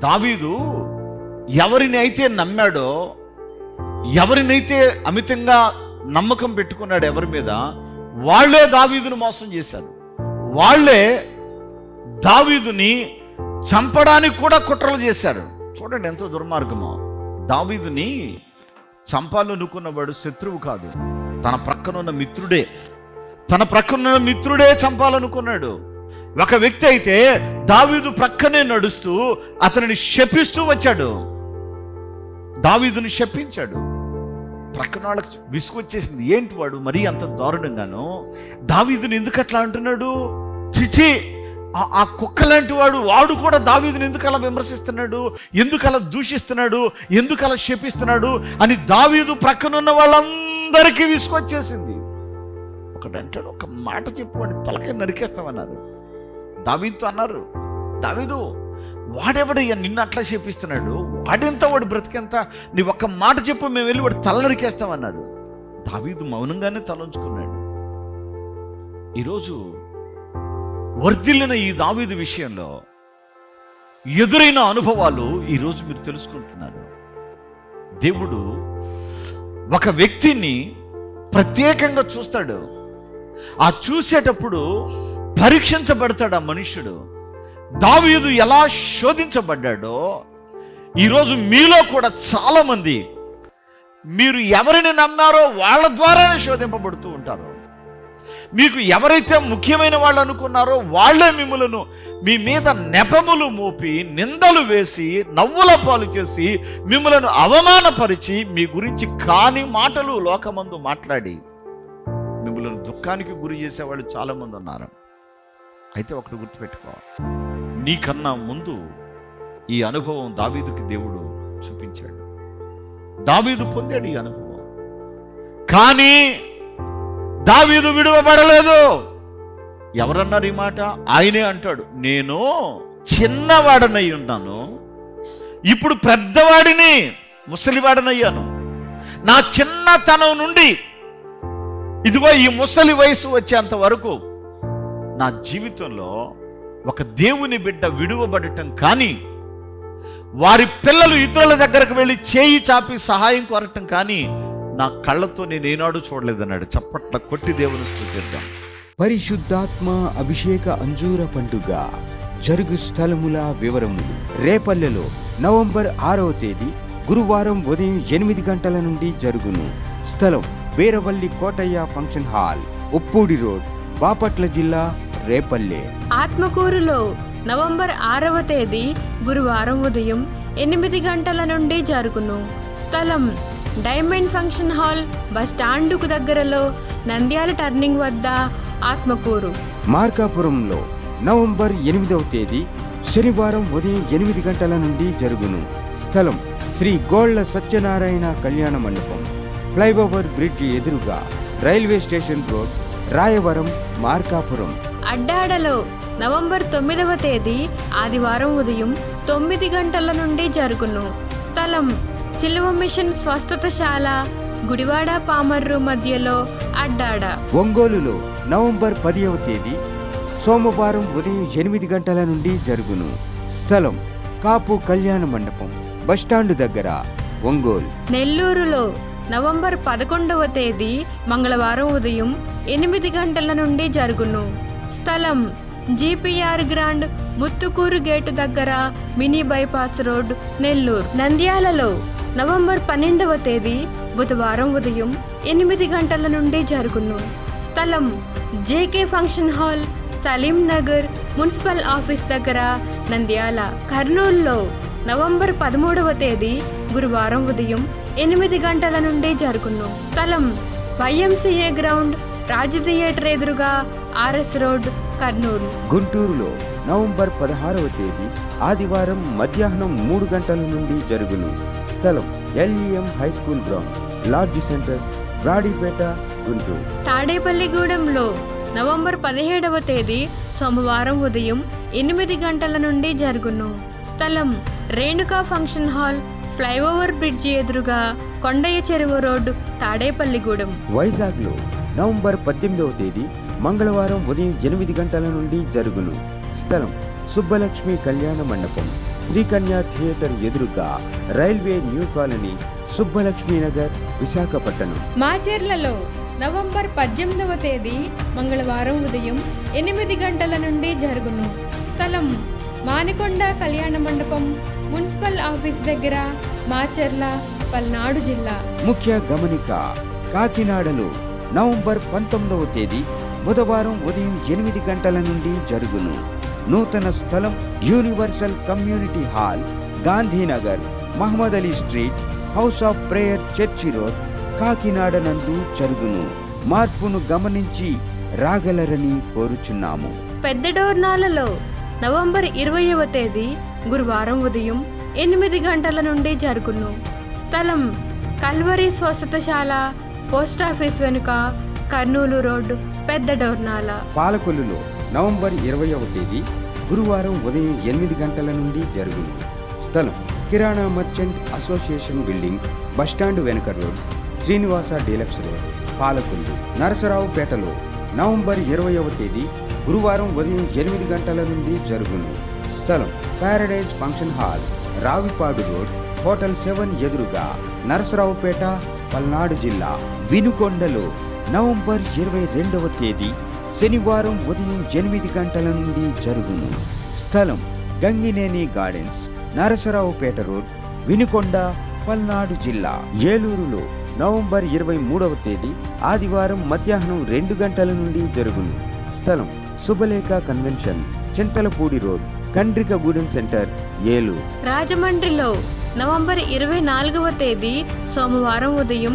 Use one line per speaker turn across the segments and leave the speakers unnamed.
దావీదు ఎవరిని అయితే నమ్మాడో ఎవరినైతే అమితంగా నమ్మకం పెట్టుకున్నాడు ఎవరి మీద వాళ్ళే దావీదును మోసం చేశారు. వాళ్ళే దావీదుని చంపడానికి కూడా కుట్రలు చేశారు. చూడండి ఎంతో దుర్మార్గమో. దావీదుని చంపాలనుకున్నవాడు శత్రువు కాదు. తన ప్రక్కనున్న మిత్రుడే తన ప్రక్కనున్న మిత్రుడే చంపాలనుకున్నాడు. ఒక వ్యక్తి అయితే దావీదు ప్రక్కనే నడుస్తూ అతనిని శపిస్తూ వచ్చాడు. దావీదుని శపించాడు. ప్రక్కన వాళ్ళకి విసుగొచ్చేసింది. ఏంటి వాడు మరీ అంత దారుణంగాను? దావీదుని ఎందుకు అట్లా అంటున్నాడు? చిచి ఆ- ఆ కుక్క లాంటి వాడు వాడు కూడా దావీదుని ఎందుకు అలా విమర్శిస్తున్నాడు? ఎందుకు అలా దూషిస్తున్నాడు? ఎందుకు అలా శపిస్తున్నాడు? అని దావీదు ప్రక్కనున్న వాళ్ళందరికీ విసుగొచ్చేసింది. ఒకడంటాడు ఒక మాట చెప్పు అని తలకాయ నరికేస్తామన్నారు. దావీదుతో అన్నారు దావీదు వాడెవడయ్యా నిన్ను అట్లా చేపిస్తున్నాడు? వాడెంత వాడు బ్రతికెంత? నీ ఒక్క మాట చెప్పు మేము వెళ్ళి వాడు తలనరికేస్తామన్నాడు దావీదు మౌనంగానే తలంచుకున్నాడు ఈరోజు వర్ధిల్లిన ఈ దావీదు విషయంలో ఎదురైన అనుభవాలు ఈరోజు మీరు తెలుసుకుంటున్నారు. దేవుడు ఒక వ్యక్తిని ప్రత్యేకంగా చూస్తాడు. ఆ చూసేటప్పుడు పరీక్షించబడతాడు ఆ మనుష్యుడు. దావీదు ఎలా శోధించబడ్డాడో ఈరోజు మీలో కూడా చాలామంది మీరు ఎవరిని నమ్మారో వాళ్ళ ద్వారానే శోధింపబడుతూ ఉంటారు. మీకు ఎవరైతే ముఖ్యమైన వాళ్ళు అనుకున్నారో వాళ్ళే మిమ్మలను మీ మీద నెపములు మోపి నిందలు వేసి నవ్వుల పాలు చేసి మిమ్మలను అవమానపరిచి మీ గురించి కాని మాటలు లోకమందు మాట్లాడి మిమ్మల్ని దుఃఖానికి గురి చేసేవాళ్ళు చాలామంది ఉన్నారు. అయితే ఒకటి గుర్తుపెట్టుకోవాలి నీకన్నా ముందు ఈ అనుభవం దావీదుకి దేవుడు చూపించాడు. దావీదు పొందాడు ఈ అనుభవం. కానీ దావీదు విడువబడలేదు. ఎవరన్నారు ఈ మాట? ఆయనే అంటాడు నేను చిన్నవాడనై ఉన్నాను. ఇప్పుడు పెద్దవాడిని ముసలివాడనయ్యాను. నా చిన్నతనం నుండి ఇదిగో ఈ ముసలి వయసు వచ్చేంత వరకు నా జీవితంలో ఒక దేవుని బిడ్డ విడువబడటం కానీ వారి పిల్లలు ఇతరుల దగ్గరకు వెళ్ళి చేయి చాపి సహాయం కోరటం కానీ నా కళ్ళతో నేను ఏనాడు చూడలేదన్నాడు. చప్పట్ల కొట్టి దేవుని స్థుతిద్దాం.
పరిశుద్ధాత్మ అభిషేక అంజూర పండుగ జరుగు స్థలముల వివరములు రేపల్లెలో నవంబర్ ఆరవ తేదీ గురువారం ఉదయం ఎనిమిది గంటల నుండి జరుగును. స్థలం Veeravalli Kotaiah function hall Uppudi road Bapatla జిల్లా రేపల్లె.
ఆత్మకూరులో నవంబర్ ఆరవ తేదీ గురువారం ఉదయం ఎనిమిది గంటల నుండి జరుగును. స్థలం డైమండ్ ఫంక్షన్ హాల్ బస్ స్టాండుకు దగ్గరలో నంద్యాల టర్నింగ్ వద్ద ఆత్మకూరు.
మార్కాపురంలో నవంబర్ ఎనిమిదవ తేదీ శనివారం ఉదయం ఎనిమిది గంటల నుండి జరుగును. స్థలం శ్రీ గోళ్ళ సత్యనారాయణ కళ్యాణ మండపం. ఫ్లైఓవర్ బ్రిడ్జి ఎదురుగా railway station road Rayavaram Markapuram.
అడ్డాడలో November తొమ్మిదవ తేదీ ఆదివారం ఉదయం తొమ్మిది గంటల నుండి జరుగును. స్థలం సిలువ మిషన్ స్వస్థతశాల గుడివాడ పామర్రు మధ్యలో అడ్డాడ.
ఒంగోలులో నవంబర్ పదివ తేదీ సోమవారం ఉదయం ఎనిమిది గంటల నుండి జరుగును. స్థలం కాపు కళ్యాణ మండపం బస్టాండు దగ్గర ఒంగోలు.
నెల్లూరులో నవంబర్ పదకొండవ తేదీ మంగళవారం ఉదయం ఎనిమిది గంటల నుండి జరుగును. స్థలం జీపీఆర్ గ్రాండ్ ముత్తుకూరు గేటు దగ్గర మినీ బైపాస్ రోడ్ నెల్లూరు. నంద్యాలలో నవంబర్ పన్నెండవ తేదీ బుధవారం ఉదయం ఎనిమిది గంటల నుండి జరుగును. స్థలం JK function hall Saleem Nagar municipal office దగ్గర నంద్యాల. కర్నూలులో నవంబర్ పదమూడవ తేదీ గురువారం ఉదయం ఎనిమిది గంటల నుండి జరుగును. స్థలం వైఎంసీఏ గ్రౌండ్ రాజ్ థియేటర్ ఎదురుగా ఆర్ఎస్ రోడ్ కర్నూలు.
గుంటూరులో నవంబర్ పదహారవ తేదీ ఆదివారం మధ్యాహ్నం మూడు గంటల నుండి జరుగును. స్థలం LEM high school ground lodge centre Brodipet Guntur.
తాడేపల్లిగూడెంలో November పదిహేడవ తేదీ సోమవారం ఉదయం ఎనిమిది గంటల నుండి జరుగును. స్థలం Renuka function hall flyover bridge ఎదురుగా కొండయ్య చెరువు రోడ్డు తాడేపల్లిగూడెం
వైజాగ్లో నవంబర్ పద్దెనిమిదవ తేదీ మంగళవారం ఉదయం ఎనిమిది గంటల నుండి జరుగును. స్థలం సుబ్బలక్ష్మి కళ్యాణ మండపం. శ్రీకన్య థియేటర్ ఎదురుగా railway new colony Subbalakshmi Nagar Visakhapatnam.
మాచెర్లలో November పద్దెనిమిదవ తేదీ మంగళవారం ఉదయం ఎనిమిది గంటల నుండి జరుగును. స్థలం మానికొండ కళ్యాణ మండపం మున్సిపల్ ఆఫీస్ దగ్గర మాచెర్ల పల్నాడు జిల్లా.
ముఖ్య గమనిక కాకినాడలో నవంబర్ పంతొమ్మిదవ తేదీ బుధవారం ఉదయం ఎనిమిది గంటల నుండి జరుగును. నూతన స్థలం universal community hall Gandhinagar Mohammed Ali street house of prayer church road Kakinada నందు జరుగును. మార్పును గమనించి రాగలరని కోరుచున్నాము.
పెద్ద డోర్నాలలో నవంబర్ ఇరవైవ తేదీ గురువారం ఉదయం ఎనిమిది గంటల నుండి జరుగును. స్థలం కల్వరి స్వస్థతశాల పోస్ట్ ఆఫీస్ వెనుక కర్నూలు రోడ్డు పెద్ద డోర్నాల?
పాలకొల్లులో నవంబర్ ఇరవయవ తేదీ గురువారం ఉదయం ఎనిమిది గంటల నుండి జరుగును. స్థలం kirana merchant association building bus stand వెనుక road Srinivasa deluxe road Palakollu నరసరావుపేటలో November ఇరవయవ తేదీ గురువారం ఉదయం ఎనిమిది గంటల నుండి జరుగును. స్థలం paradise function hall Ravipadu road hotel seven ఎదురుగా నరసరావుపేట పల్నాడు జిల్లా వినుకొండలో నవంబర్ ఇరవై రెండవ తేదీ శనివారం ఉదయం ఎనిమిది గంటల నుండి జరుగును. స్థలం గంగినేని గార్డెన్స్ నరసరావుపేట రోడ్ వినుకొండ పల్నాడు జిల్లా. ఏలూరులో నవంబర్ ఇరవై మూడవ తేదీ ఆదివారం మధ్యాహ్నం రెండు గంటల నుండి జరుగును. స్థలం Subhalekha convention Chintalapudi road Kandrikagudem centre Eluru.
రాజమండ్రిలో నవంబర్ ఇరవై నాలుగవ తేదీ సోమవారం ఉదయం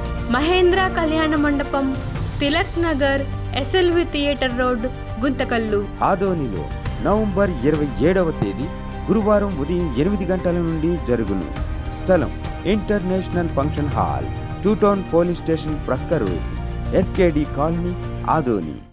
మహేంద్ర కళ్యాణ మండపం Tilak Nagar SLV theatre road Guntakal.
ఆదోనిలో నవంబర్ ఇరవై ఏడవ తేదీ గురువారం ఉదయం ఎనిమిది గంటల నుండి జరుగును. స్థలం international function hall two town police station ప్రక్క రోడ్ ఎస్కేడి కాలనీ ఆదోని.